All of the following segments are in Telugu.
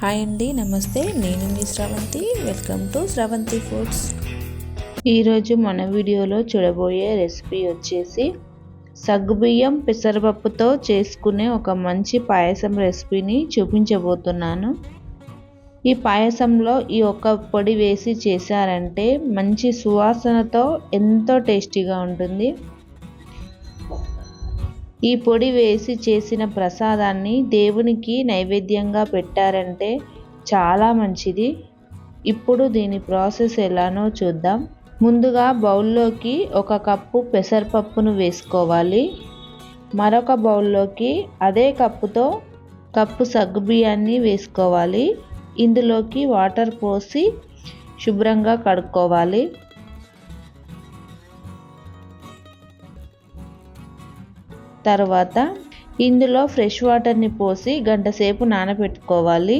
హాయ్ అండి నమస్తే. నేను మీ Sravanthi. Welcome to Sravanthi foods ఈరోజు మన వీడియోలో చూడబోయే రెసిపీ వచ్చేసి సగ్గుబియ్యం పెసరపప్పుతో చేసుకునే ఒక మంచి పాయసం రెసిపీని చూపించబోతున్నాను. ఈ పాయసంలో ఈ ఒక్క పొడి వేసి చేశారంటే మంచి సువాసనతో ఎంతో టేస్టీగా ఉంటుంది. ఈ పొడి వేసి చేసిన ప్రసాదాన్ని దేవునికి నైవేద్యంగా పెట్టారంటే చాలా మంచిది. ఇప్పుడు దీని ప్రాసెస్ ఎలానో చూద్దాం. ముందుగా బౌల్లోకి ఒక కప్పు పెసరపప్పును వేసుకోవాలి. మరొక బౌల్లోకి అదే కప్పుతో కప్పు సగ్గుబియ్యాన్ని వేసుకోవాలి. ఇందులోకి వాటర్ పోసి శుభ్రంగా కడుక్కోవాలి. తర్వాత ఇందులో ఫ్రెష్ వాటర్ని పోసి గంట సేపు నానబెట్టుకోవాలి.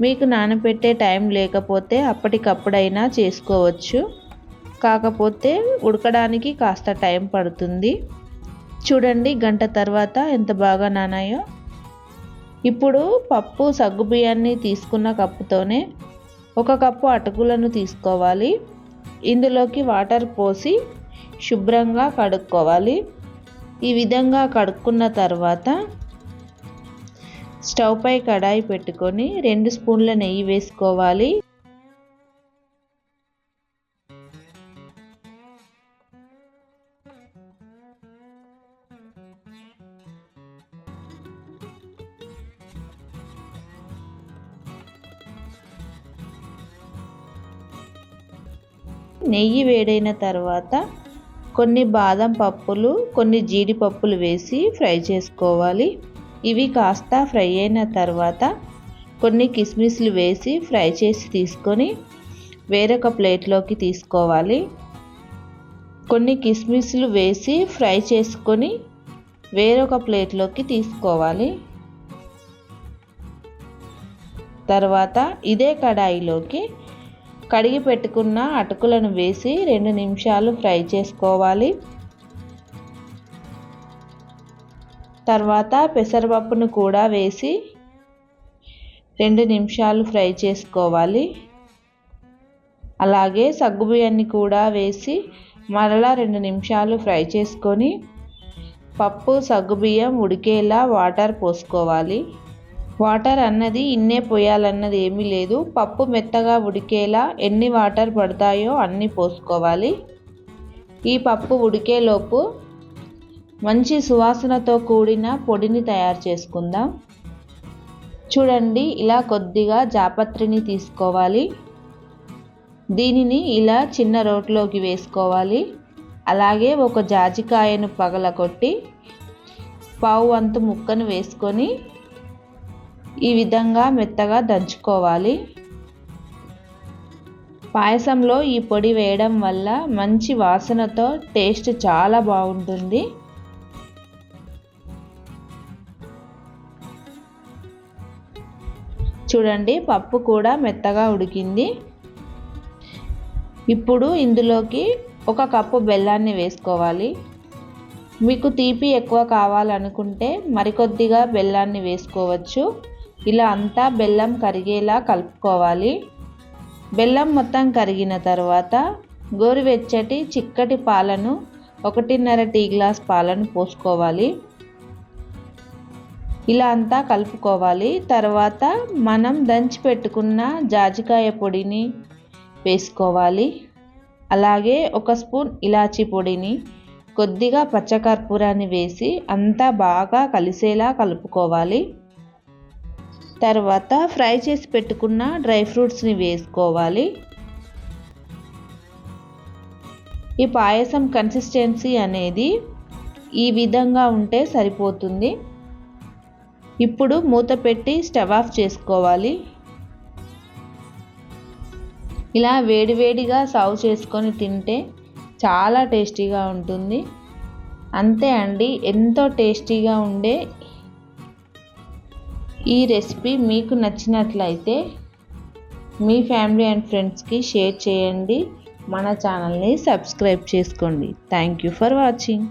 మీకు నానబెట్టే టైం లేకపోతే అప్పటికప్పుడైనా చేసుకోవచ్చు. కాకపోతే ఉడకడానికి కాస్త టైం పడుతుంది. చూడండి గంట తర్వాత ఎంత బాగా నానాయో. ఇప్పుడు పప్పు సగ్గుబియ్యాన్ని తీసుకున్న కప్పుతోనే ఒక కప్పు అటుకులను తీసుకోవాలి. ఇందులోకి వాటర్ పోసి శుభ్రంగా కడుక్కోవాలి. ఈ విధంగా కడుక్కున్న తర్వాత స్టవ్ పై కడాయి పెట్టుకొని రెండు స్పూన్ల నెయ్యి వేసుకోవాలి. నెయ్యి వేడైన తర్వాత కొన్ని బాదం పప్పులు కొన్ని జీడిపప్పులు వేసి ఫ్రై చేసుకోవాలి. ఇవి కాస్త ఫ్రై అయిన తర్వాత కొన్ని కిస్మిస్లు వేసి ఫ్రై చేసి తీసుకొని వేరొక ప్లేట్లోకి తీసుకోవాలి. కొన్ని కిస్మిస్లు వేసి ఫ్రై చేసుకొని వేరొక ప్లేట్లోకి తీసుకోవాలి. తర్వాత ఇదే కడాయిలోకి కడిగి పెట్టుకున్న అటుకులను వేసి రెండు నిమిషాలు ఫ్రై చేసుకోవాలి. తర్వాత పెసరపప్పును కూడా వేసి రెండు నిమిషాలు ఫ్రై చేసుకోవాలి. అలాగే సగ్గుబియ్యాన్ని కూడా వేసి మరలా రెండు నిమిషాలు ఫ్రై చేసుకొని పప్పు సగ్గుబియ్యం ఉడికేలా వాటర్ పోసుకోవాలి. వాటర్ అన్నది ఇన్నే పోయాలన్నది ఏమీ లేదు. పప్పు మెత్తగా ఉడికేలా ఎన్ని వాటర్ పడతాయో అన్ని పోసుకోవాలి. ఈ పప్పు ఉడికేలోపు మంచి సువాసనతో కూడిన పొడిని తయారు చేసుకుందాం. చూడండి ఇలా కొద్దిగా జాపత్రిని తీసుకోవాలి. దీనిని ఇలా చిన్న రోట్లోకి వేసుకోవాలి. అలాగే ఒక జాజికాయను పగలకొట్టి పావు వంతు ముక్కను వేసుకొని ఈ విధంగా మెత్తగా దంచుకోవాలి. పాయసంలో ఈ పొడి వేయడం వల్ల మంచి వాసనతో టేస్ట్ చాలా బాగుంటుంది. చూడండి పప్పు కూడా మెత్తగా ఉడికింది. ఇప్పుడు ఇందులోకి ఒక కప్పు బెల్లాన్ని వేసుకోవాలి. మీకు తీపి ఎక్కువ కావాలనుకుంటే మరికొద్దిగా బెల్లాన్ని వేసుకోవచ్చు. ఇలా అంతా బెల్లం కరిగేలా కలుపుకోవాలి. బెల్లం మొత్తం కరిగిన తర్వాత గోరువెచ్చటి చిక్కటి పాలను ఒకటిన్నర టీ గ్లాస్ పాలను పోసుకోవాలి. ఇలా అంతా కలుపుకోవాలి. తర్వాత మనం దంచి పెట్టుకున్న జాజికాయ పొడిని వేసుకోవాలి. అలాగే ఒక స్పూన్ ఇలాచీ పొడిని కొద్దిగా పచ్చకర్పూరాన్ని వేసి అంతా బాగా కలిసేలా కలుపుకోవాలి. తర్వాత ఫ్రై చేసి పెట్టుకున్న డ్రై ఫ్రూట్స్ని వేసుకోవాలి. ఈ పాయసం కన్సిస్టెన్సీ అనేది ఈ విధంగా ఉంటే సరిపోతుంది. ఇప్పుడు మూత పెట్టి స్టవ్ ఆఫ్ చేసుకోవాలి. ఇలా వేడివేడిగా సర్వ్ చేసుకొని తింటే చాలా టేస్టీగా ఉంటుంది. అంతే అండి ఎంతో టేస్టీగా ఉండే ఈ రెసిపీ మీకు నచ్చినట్లయితే మీ ఫ్యామిలీ అండ్ ఫ్రెండ్స్కి షేర్ చేయండి. మన ఛానల్ని సబ్స్క్రైబ్ చేసుకోండి. Thank you for watching.